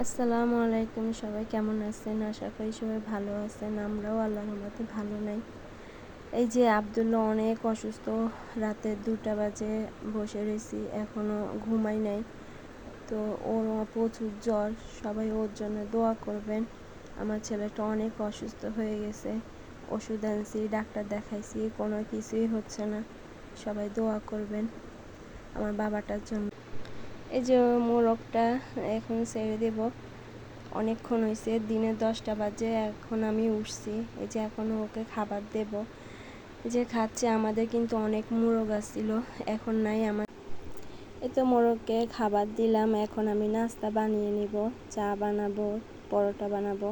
আসসালামু আলাইকুম, সবাই কেমন আছেন? আশা করি সবাই ভালো আছেন। আমরাও আল্লাহর রহমতে ভালো নাই। এই যে আবদুল্লাহ অনেক অসুস্থ, রাতে দুটা বাজে বসে রয়েছি এখনও ঘুমাই নাই। তো ওর প্রচুর জ্বর, সবাই ওর জন্য দোয়া করবেন। আমার ছেলেটা অনেক অসুস্থ হয়ে গেছে, ওষুধ আনছি, ডাক্তার দেখাইছি, কোনো কিছুই হচ্ছে না। সবাই দোয়া করবেন। আমার বাবাটার জন্য। এই যে মোরগটা এখন ছেড়ে দেব। অনেকক্ষণ হয়েছে দিনে দশটা বাজে, এখন আমি উঠছি। এই যে এখন ওকে খাবার দেব। যে খাচ্ছে, আমাদের কিন্তু অনেক মোরগ আসছিল এখন নাই আমার এই তো মোরগকে খাবার দিলাম, এখন আমি নাস্তা বানিয়ে নিব, চা বানাবো, পরোটা বানাবো।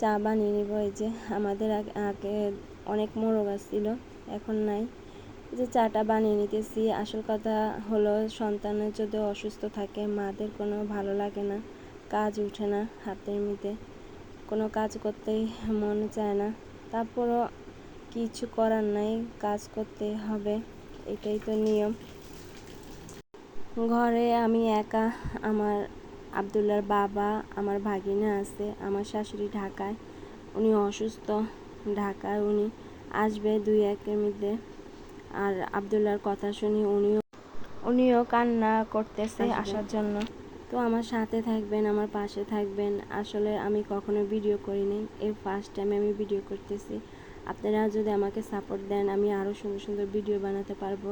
চা বানিয়ে নিব, এই যে আমাদের আগে অনেক মোরগ আসছিল এখন নাই। যে চাটা বানিয়ে নিতেছি, আসল কথা হলো সন্তানের যদি অসুস্থ থাকে, মাদের কোনো ভালো লাগে না, কাজ উঠে না হাতের মধ্যে, কোনো কাজ করতেই মন চায় না, তারপরও কিছু করার নাই, কাজ করতে হবে, এটাই তো নিয়ম। ঘরে আমি একা, আমার আবদুল্লার বাবা, আমার ভাগিনা আছে, আমার শাশুড়ি ঢাকায়, উনি অসুস্থ, ঢাকায় উনি আসবে দুই একের মধ্যে। আর আবদুল্লার কথা শুনি উনিও উনিও কান্না করতেছে আসার জন্য। তো আমার সাথে থাকবেন আমার পাশে থাকবেন। আসলে আমি কখনো ভিডিও করিনি এই ফার্স্ট টাইম আমি ভিডিও করতেছি। আপনারা যদি আমাকে সাপোর্ট দেন আমি আরও সুন্দর সুন্দর ভিডিও বানাতে পারব।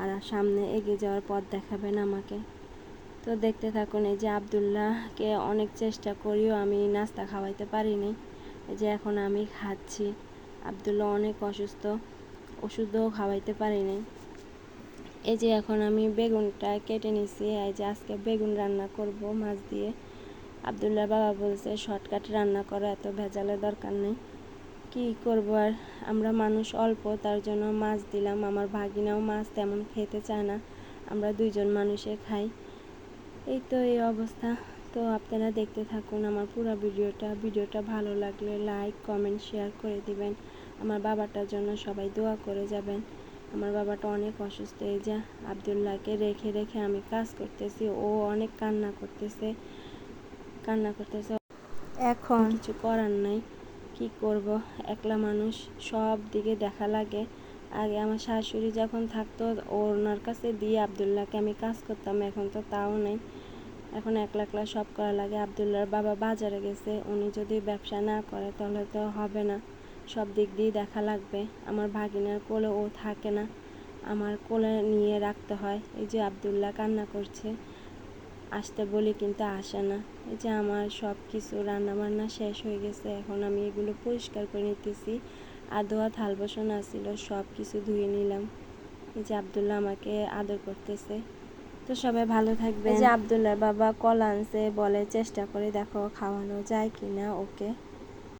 আর সামনে এগিয়ে যাওয়ার পথ দেখাবেন আমাকে। তো দেখতে থাকুন এই যে আবদুল্লাহকে অনেক চেষ্টা করিও আমি নাস্তা খাওয়াইতে পারিনি। এই যে এখন আমি খাচ্ছি। আবদুল্লাহ অনেক অসুস্থ। ওষুধও খাওয়াইতে পারি নাই। এই যে এখন আমি বেগুনটা কেটে নিছি, এই যে আজকে বেগুন রান্না করব মাছ দিয়ে। আবদুল্লাহ বাবা বলছে, শর্টকাট রান্না করা, এত ভেজালের দরকার নেই। কি করব আর? আমরা মানুষ অল্প, তার জন্য মাছ দিলাম। আমার ভাগিনাও মাছ তেমন খেতে চায় না। আমরা দুইজন মানুষে খাই। এই তো এই অবস্থা। তো আপনারা দেখতে থাকুন আমার পুরো ভিডিওটা। ভিডিওটা ভালো লাগলে লাইক কমেন্ট শেয়ার করে দিবেন। আমার বাবাটার জন্য সবাই দোয়া করে যাবেন। আমার বাবাটা অনেক অসুস্থ। এই যে আবদুল্লাহকে রেখে রেখে আমি কাজ করতেছি। ও অনেক কান্না করতেছে কান্না করতেছে। এখন? কিছু করার নাই। কি করব? একলা মানুষ সব দিকে দেখা লাগে। আগে আমার শাশুড়ি যখন থাকতো ওনার কাছে দিয়ে আবদুল্লাহকে আমি কাজ করতাম। এখন তো তাও নেই। এখন একলা একলা সব করা লাগে। আবদুল্লার বাবা বাজারে গেছে। উনি যদি ব্যবসা না করে তাহলে তো হবে না। সব দিক দিয়ে দেখা লাগবে। আমার ভাগিনার কোলে ও থাকে না। আমার কোলে নিয়ে রাখতে হয়। এই যে আবদুল্লাহ কান্না করছে। আসতে বলি কিন্তু আসে না। এই যে আমার সব কিছু রান্নাবান্না শেষ হয়ে গেছে। এখন আমি এগুলো পরিষ্কার করে নিতেছি। আদোয়া থাল বসন আসছিল সব কিছু ধুয়ে নিলাম। এই যে আবদুল্লাহ আমাকে আদর করতেছে। তো সবাই ভালো থাকবে যে আবদুল্লাহ বাবা কলা আনছে, বলে চেষ্টা করে দেখো খাওয়ানো যায় কি না ওকে।